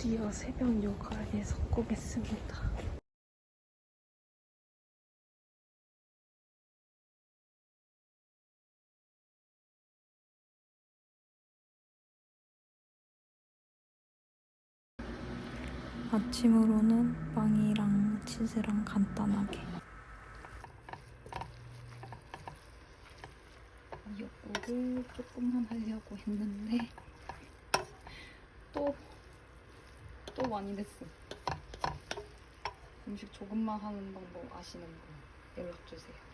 드디어 새벽 요가에 성공했습니다. 아침으로는 빵이랑 치즈랑 간단하게 미역국을 조금만 하려고 했는데 또, 또 많이 됐어. 음식 조금만 하는 방법 아시는 분 연락 주세요.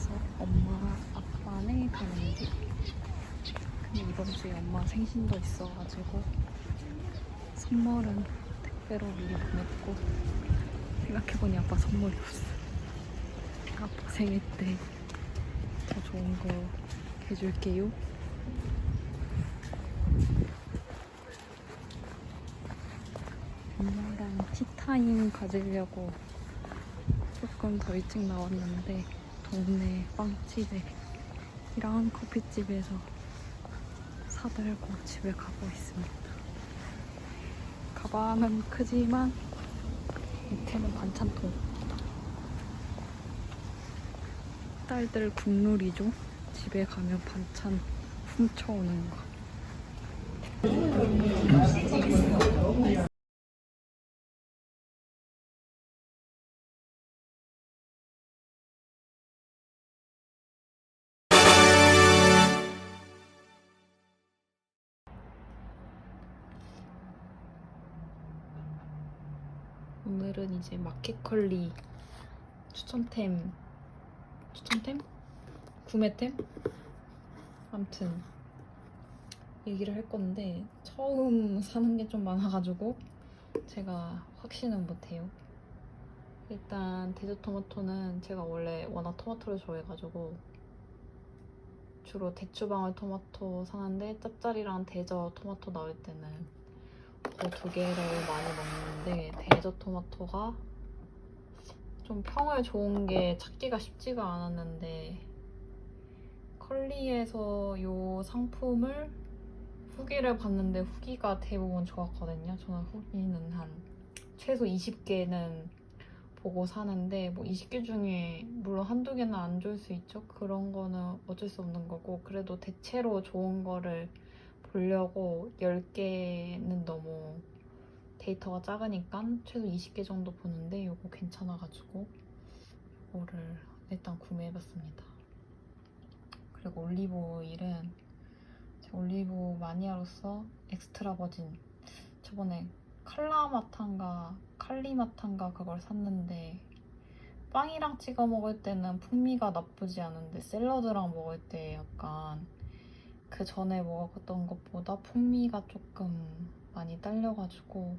맞아서 엄마 아빠네 가는 길. 근데 이번 주에 엄마 생신도 있어가지고 선물은 택배로 미리 보냈고 생각해보니 아빠 선물이 없어. 아빠 생일 때 더 좋은 거 해줄게요. 엄마랑 티타임 가지려고 조금 더 일찍 나왔는데 동네 빵집에이랑 커피집에서 사들고 집에 가고 있습니다. 가방은 크지만 밑에는 반찬통. 딸들 국룰이죠. 집에 가면 반찬 훔쳐오는 거. 오늘은 이제 마켓컬리 추천템 추천템? 구매템? 아무튼 얘기를 할 건데 처음 사는 게 좀 많아가지고 제가 확신은 못해요. 일단 대저토마토는 제가 원래 워낙 토마토를 좋아해가지고 주로 대추방울 토마토 사는데 짭짜리랑 대저 토마토 나올 때는 그두 개를 많이 먹는데 대저 토마토가 좀 평을 좋은 게 찾기가 쉽지가 않았는데 컬리에서 이 상품을 후기를 봤는데 후기가 대부분 좋았거든요. 저는 후기는 한 최소 20개는 보고 사는데 뭐 20개 중에 물론 한두 개는 안 좋을 수 있죠. 그런 거는 어쩔 수 없는 거고 그래도 대체로 좋은 거를 보려고 10개는 너무 데이터가 작으니까 최소 20개 정도 보는데 이거 괜찮아가지고 이거를 일단 구매해봤습니다. 그리고 올리브 오일은 올리브 마니아로서 엑스트라 버진 저번에 칼라마탄가 칼리마탄가 그걸 샀는데 빵이랑 찍어 먹을 때는 풍미가 나쁘지 않은데 샐러드랑 먹을 때 약간 그 전에 먹었던 것보다 풍미가 조금 많이 딸려가지고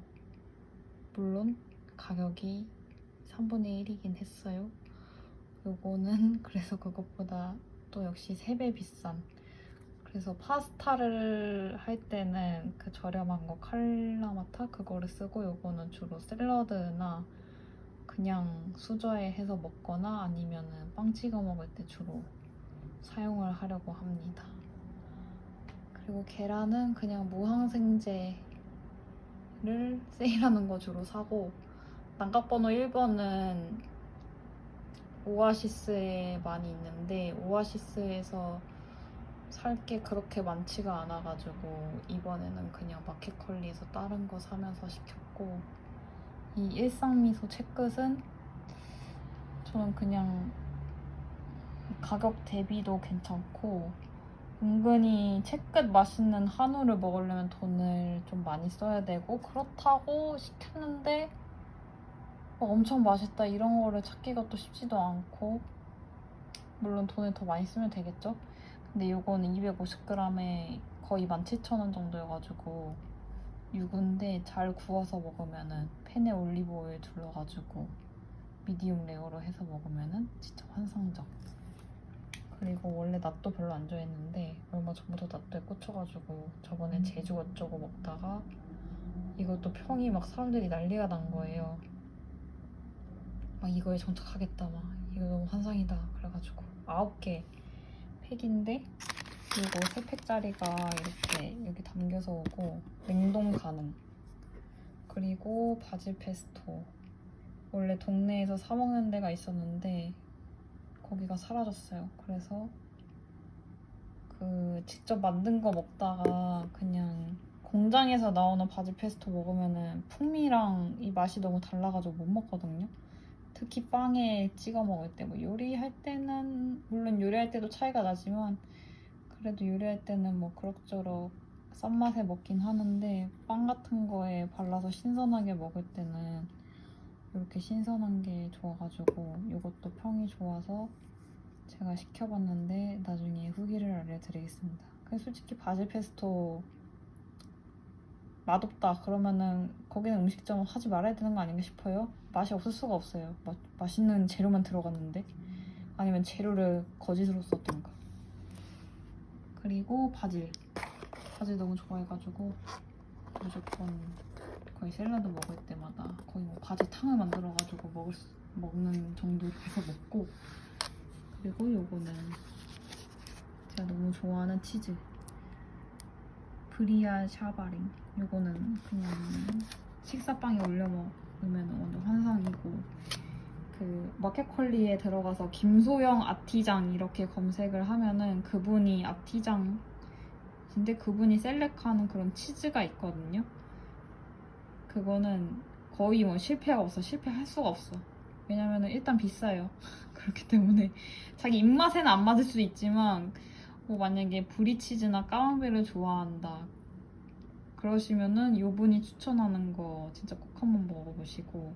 물론 가격이 3분의 1이긴 했어요. 요거는 그래서 그것보다 또 역시 3배 비싼 그래서 파스타를 할 때는 그 저렴한 거 칼라마타 그거를 쓰고 요거는 주로 샐러드나 그냥 수저에 해서 먹거나 아니면은 빵 찍어 먹을 때 주로 사용을 하려고 합니다. 그리고 계란은 그냥 무항생제를 세일하는 거 주로 사고 난각번호 1번은 오아시스에 많이 있는데 오아시스에서 살 게 그렇게 많지가 않아가지고 이번에는 그냥 마켓컬리에서 다른 거 사면서 시켰고 이 일상미소 채끝은 저는 그냥 가격 대비도 괜찮고 은근히 채끝 맛있는 한우를 먹으려면 돈을 좀 많이 써야 되고 그렇다고 시켰는데 막 엄청 맛있다 이런 거를 찾기가 또 쉽지도 않고 물론 돈을 더 많이 쓰면 되겠죠? 근데 이거는 250g에 거의 17,000원 정도여가지고 육인데 잘 구워서 먹으면은 팬에 올리브 오일 둘러가지고 미디움 레어로 해서 먹으면은 진짜 환상적. 그리고 원래 낫도 별로 안 좋아했는데 얼마 전부터 낫도에 꽂혀가지고 저번에 제주 어쩌고 먹다가 이것도 평이 막 사람들이 난리가 난 거예요. 막 이거에 정착하겠다 막. 이거 너무 환상이다 그래가지고 아홉 개 팩인데 이거 세 팩짜리가 이렇게 여기 담겨서 오고 냉동 가능. 그리고 바질 페스토. 원래 동네에서 사 먹는 데가 있었는데 거기가 사라졌어요. 그래서 그 직접 만든 거 먹다가 그냥 공장에서 나오는 바질 페스토 먹으면은 풍미랑 이 맛이 너무 달라가지고 못 먹거든요. 특히 빵에 찍어 먹을 때 뭐 요리할 때는 물론 요리할 때도 차이가 나지만 그래도 요리할 때는 뭐 그럭저럭 싼 맛에 먹긴 하는데 빵 같은 거에 발라서 신선하게 먹을 때는 이렇게 신선한 게 좋아가지고 이것도 평이 좋아서 제가 시켜봤는데 나중에 후기를 알려드리겠습니다. 솔직히 바질 페스토 맛없다 그러면은 거기는 음식점 하지 말아야 되는 거 아닌가 싶어요. 맛이 없을 수가 없어요. 마, 맛있는 재료만 들어갔는데 아니면 재료를 거짓으로 썼던가. 그리고 바질. 바질 너무 좋아해가지고 무조건 거의 샐러드 먹을 때마다 거의 뭐 바질 탕을 만들어가지고 먹을 수, 먹는 정도로 해서 먹고. 그리고 요거는 제가 너무 좋아하는 치즈. 브리아 샤바링. 요거는 그냥 식사빵에 올려 먹으면 완전 환상이고. 그 마켓컬리에 들어가서 김소영 아티장 이렇게 검색을 하면은 그분이 아티장 근데 그분이 셀렉하는 그런 치즈가 있거든요. 그거는 거의 뭐 실패가 없어. 실패할 수가 없어. 왜냐면은 일단 비싸요. 그렇기 때문에 자기 입맛에는 안 맞을 수도 있지만 뭐 만약에 브리치즈나 까망베를 좋아한다. 그러시면은 요분이 추천하는 거 진짜 꼭 한번 먹어보시고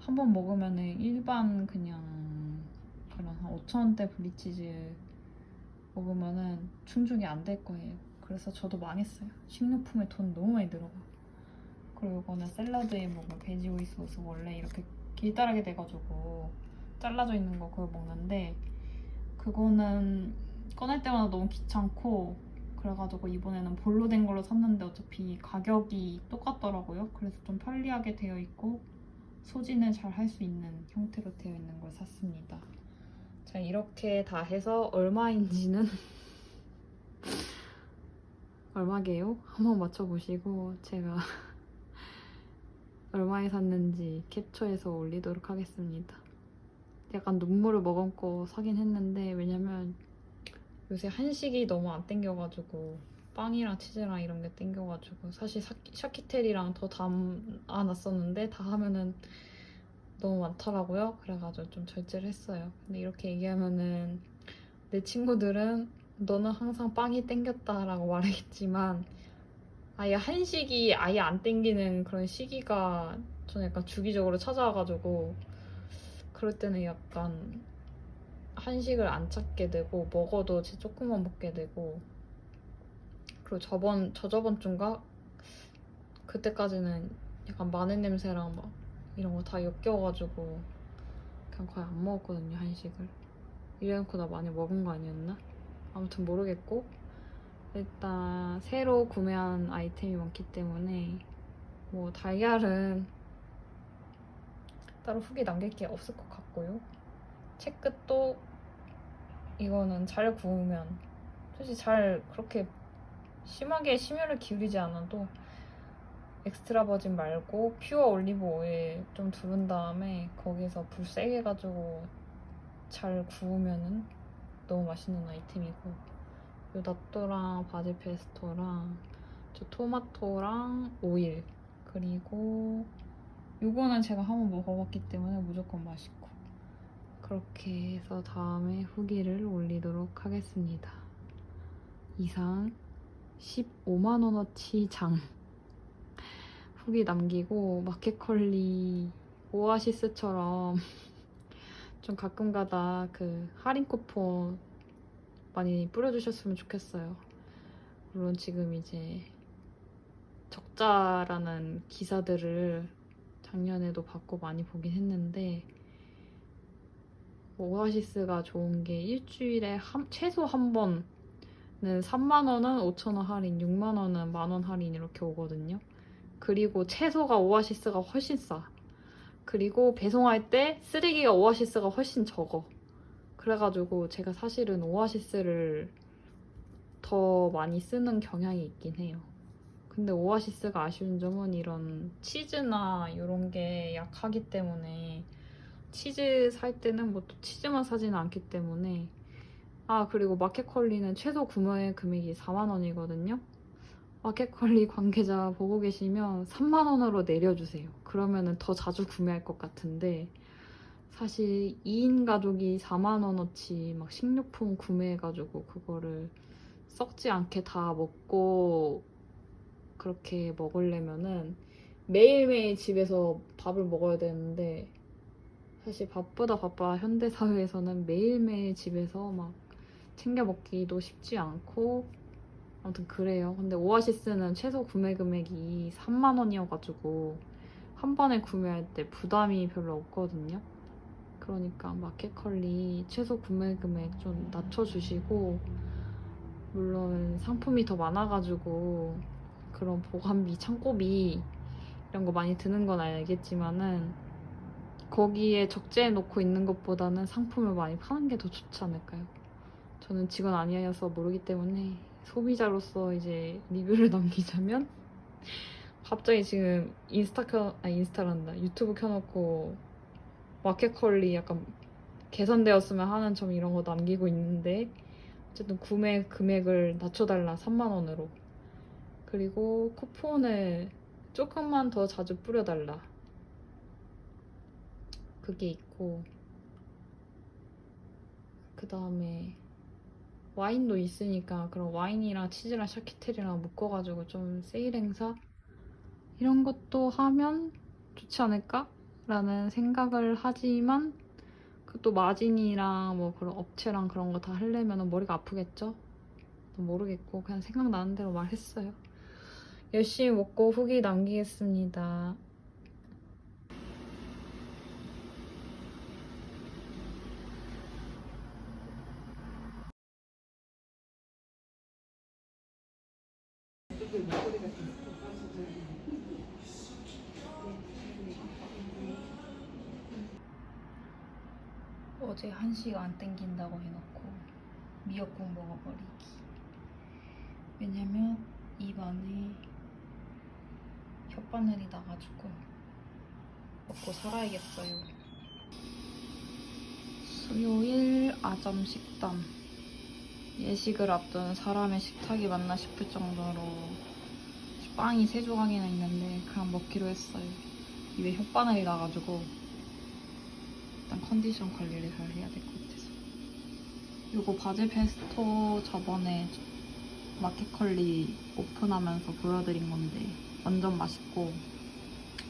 한번 먹으면은 일반 그냥 그런 한 5천원대 브리치즈 먹으면은 충족이 안 될 거예요. 그래서 저도 망했어요. 식료품에 돈 너무 많이 들어가. 그리고 이거는 샐러드에 먹은 돼지오이 소스 원래 이렇게 길다랗게 돼가지고 잘라져 있는 거 그걸 먹는데 그거는 꺼낼 때마다 너무 귀찮고 그래가지고 이번에는 볼로 된 걸로 샀는데 어차피 가격이 똑같더라고요. 그래서 좀 편리하게 되어 있고 소진을 잘 할 수 있는 형태로 되어 있는 걸 샀습니다. 자 이렇게 다 해서 얼마인지는 얼마게요? 한번 맞춰보시고 제가 얼마에 샀는지 캡처해서 올리도록 하겠습니다. 약간 눈물을 머금고 사긴 했는데 왜냐면 요새 한식이 너무 안 땡겨가지고 빵이랑 치즈랑 이런 게 땡겨가지고 사실 샤키, 샤키테리랑 더 담아놨었는데 다 하면은 너무 많더라고요. 그래가지고 좀 절제를 했어요. 근데 이렇게 얘기하면은 내 친구들은 너는 항상 빵이 땡겼다라고 말하겠지만 아예 한식이 아예 안 땡기는 그런 시기가 저는 약간 주기적으로 찾아와가지고 그럴 때는 약간 한식을 안 찾게 되고 먹어도 진짜 조금만 먹게 되고 그리고 저번 저저번 주인가? 그때까지는 약간 마늘 냄새랑 막 이런 거 다 엮여가지고 그냥 거의 안 먹었거든요 한식을. 이래놓고 나 많이 먹은 거 아니었나? 아무튼 모르겠고 일단 새로 구매한 아이템이 많기 때문에 뭐 달걀은 따로 후기 남길 게 없을 것 같고요. 채끝도 이거는 잘 구우면 솔직히 잘 그렇게 심하게 심혈을 기울이지 않아도 엑스트라 버진 말고 퓨어 올리브 오일 좀 두른 다음에 거기서 불 세게 해가지고 잘 구우면은 너무 맛있는 아이템이고 요 낫또랑 바질 페스토랑 저 토마토랑 오일 그리고 요거는 제가 한번 먹어봤기 때문에 무조건 맛있고 그렇게 해서 다음에 후기를 올리도록 하겠습니다. 이상 15만원어치 장 후기 남기고 마켓컬리 오아시스처럼 좀 가끔가다 그 할인 쿠폰 많이 뿌려주셨으면 좋겠어요. 물론 지금 이제 적자라는 기사들을 작년에도 받고 많이 보긴 했는데 뭐 오아시스가 좋은 게 일주일에 한- 최소 한 번은 3만 원은 5천 원 할인, 6만 원은 만 원 할인 이렇게 오거든요. 그리고 채소가 오아시스가 훨씬 싸. 그리고 배송할 때 쓰레기가 오아시스가 훨씬 적어. 그래가지고 제가 사실은 오아시스를 더 많이 쓰는 경향이 있긴 해요. 근데 오아시스가 아쉬운 점은 이런 치즈나 이런 게 약하기 때문에 치즈 살 때는 뭐 또 치즈만 사지는 않기 때문에 아 그리고 마켓컬리는 최소 구매 금액이 4만 원이거든요. 마켓컬리 관계자 보고 계시면 3만 원으로 내려주세요. 그러면은 더 자주 구매할 것 같은데 사실 2인 가족이 4만 원어치 막 식료품 구매해가지고 그거를 썩지 않게 다 먹고 그렇게 먹으려면은 매일매일 집에서 밥을 먹어야 되는데 사실 바쁘다 바빠 현대 사회에서는 매일매일 집에서 막 챙겨 먹기도 쉽지 않고 아무튼 그래요. 근데 오아시스는 최소 구매 금액이 3만 원이어가지고 한 번에 구매할 때 부담이 별로 없거든요. 그러니까 마켓컬리 최소 구매 금액 좀 낮춰주시고 물론 상품이 더 많아가지고 그런 보관비, 창고비 이런 거 많이 드는 건 알겠지만은 거기에 적재해 놓고 있는 것보다는 상품을 많이 파는 게 더 좋지 않을까요? 저는 직원 아니어서 모르기 때문에 소비자로서 이제 리뷰를 남기자면 갑자기 지금 인스타 켜, 아 인스타란다 유튜브 켜놓고 마켓컬리 약간 개선되었으면 하는 점 이런 거 남기고 있는데 어쨌든 구매 금액을 낮춰달라 3만 원으로. 그리고 쿠폰을 조금만 더 자주 뿌려달라. 그게 있고. 그 다음에 와인도 있으니까 그런 와인이랑 치즈랑 샤키테리랑 묶어가지고 좀 세일 행사? 이런 것도 하면 좋지 않을까? 라는 생각을 하지만 그 또 마진이랑 뭐 그런 업체랑 그런 거 다 하려면 머리가 아프겠죠? 모르겠고 그냥 생각나는 대로 말했어요. 열심히 먹고 후기 남기겠습니다. 어제 한시가 안 땡긴다고 해놓고 미역국 먹어버리기. 왜냐면 입 안에 혓바늘이 나가지고 먹고 살아야겠어요. 수요일 아점 식단. 예식을 앞둔 사람의 식탁이 맞나 싶을 정도로 빵이 세 조각이나 있는데 그냥 먹기로 했어요. 입에 혓바늘이 나가지고 일단 컨디션 관리를 잘 해야 될 것 같아서. 요거 바질 페스토 저번에 마켓컬리 오픈하면서 보여드린 건데 완전 맛있고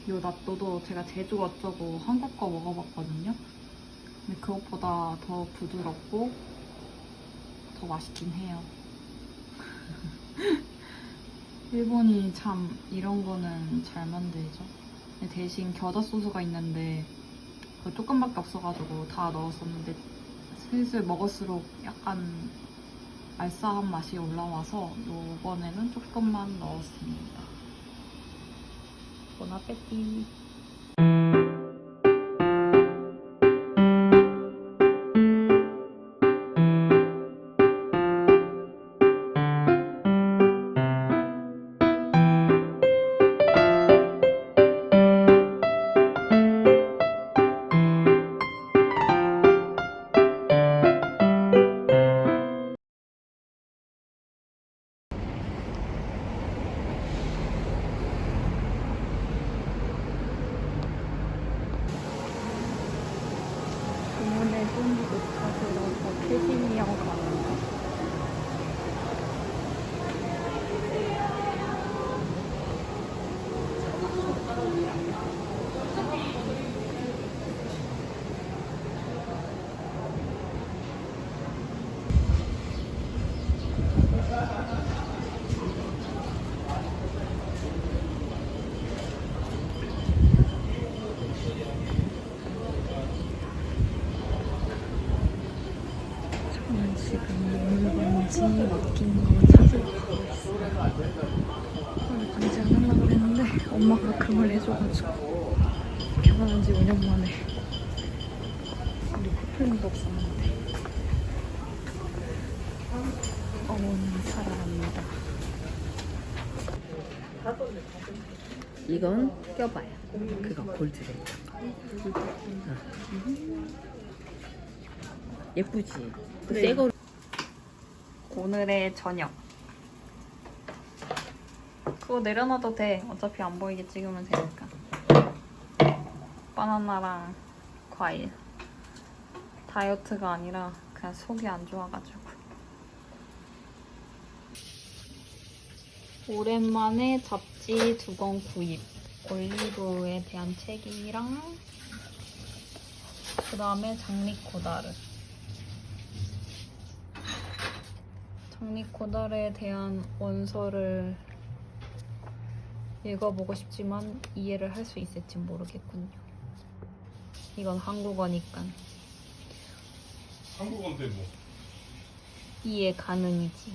요 낫또도 제가 제주 어쩌고 한국 거 먹어봤거든요. 근데 그것보다 더 부드럽고 더 맛있긴 해요. 일본이 참 이런 거는 잘 만들죠. 대신 겨자 소스가 있는데 그 조금밖에 없어가지고 다 넣었었는데 슬슬 먹을수록 약간 알싸한 맛이 올라와서 이번에는 조금만 넣었습니다. 보나페티. 엄마가 그 말 해줘가지고 결혼한 지 5년 만에 우리 커플링도 없었는데 어머니 사랑합니다. 이건 껴봐요. 그거 골드레이. 예쁘지? 새 거. 오늘의 저녁. 그거 내려놔도 돼. 어차피 안 보이게 찍으면 되니까. 바나나랑 과일. 다이어트가 아니라 그냥 속이 안 좋아가지고. 오랜만에 잡지 두 권 구입. 올리브에 대한 책이랑 그 다음에 장미코다르. 장미코다르에 대한 원서를 읽어보고 싶지만 이해를 할 수 있을지 모르겠군요. 이건 한국어니까 한국어인데 뭐 이해 가능이지.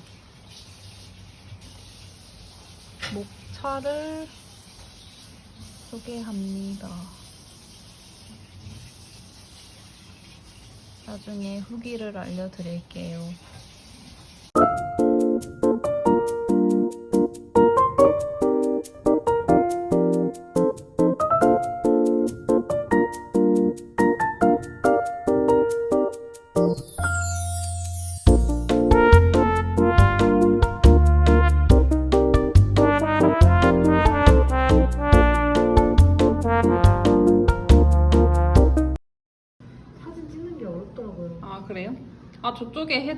목차를 소개합니다. 나중에 후기를 알려드릴게요.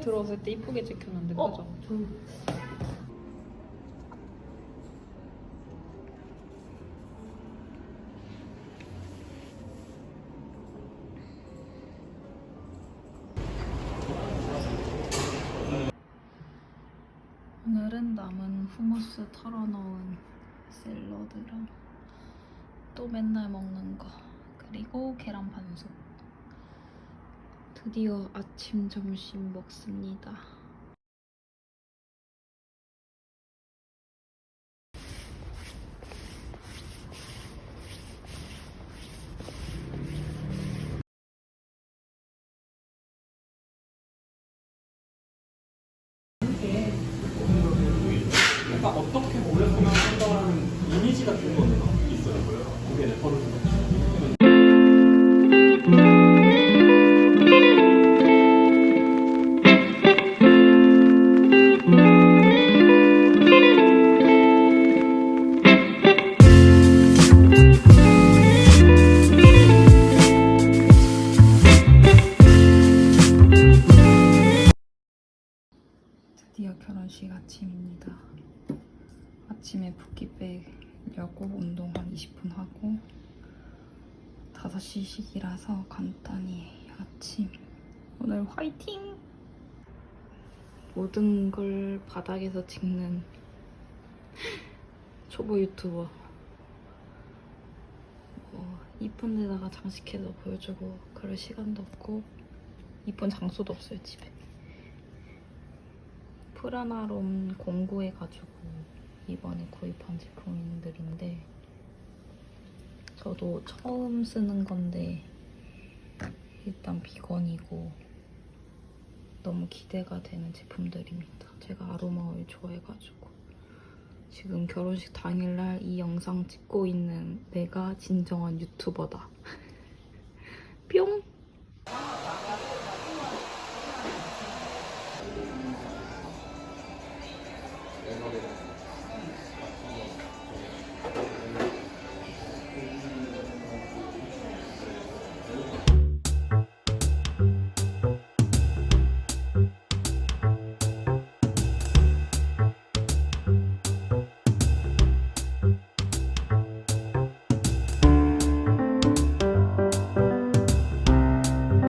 들어왔을 때 이쁘게 찍혔는데 어? 그죠? 전 오늘은 남은 후무스 털어놓은 샐러드랑 또 맨날 먹는 거 그리고 계란 반숙 드디어 아침 점심 먹습니다 약간 어떻게 오랫동안 한다는 이미지 같은 거는 있어요. 그게 래퍼를 아침에 붓기 빼려고 운동 한 20분 하고 5시식이라서 간단히 아침. 오늘 화이팅! 모든 걸 바닥에서 찍는 초보 유튜버. 뭐 이쁜 데다가 장식해서 보여주고 그럴 시간도 없고 이쁜 장소도 없어요 집에. 프라나롬 공구해가지고 이번에 구입한 제품들인데 저도 처음 쓰는 건데 일단 비건이고 너무 기대가 되는 제품들입니다. 제가 아로마 오일 좋아해가지고 지금 결혼식 당일날 이 영상 찍고 있는 내가 진정한 유튜버다. 뿅!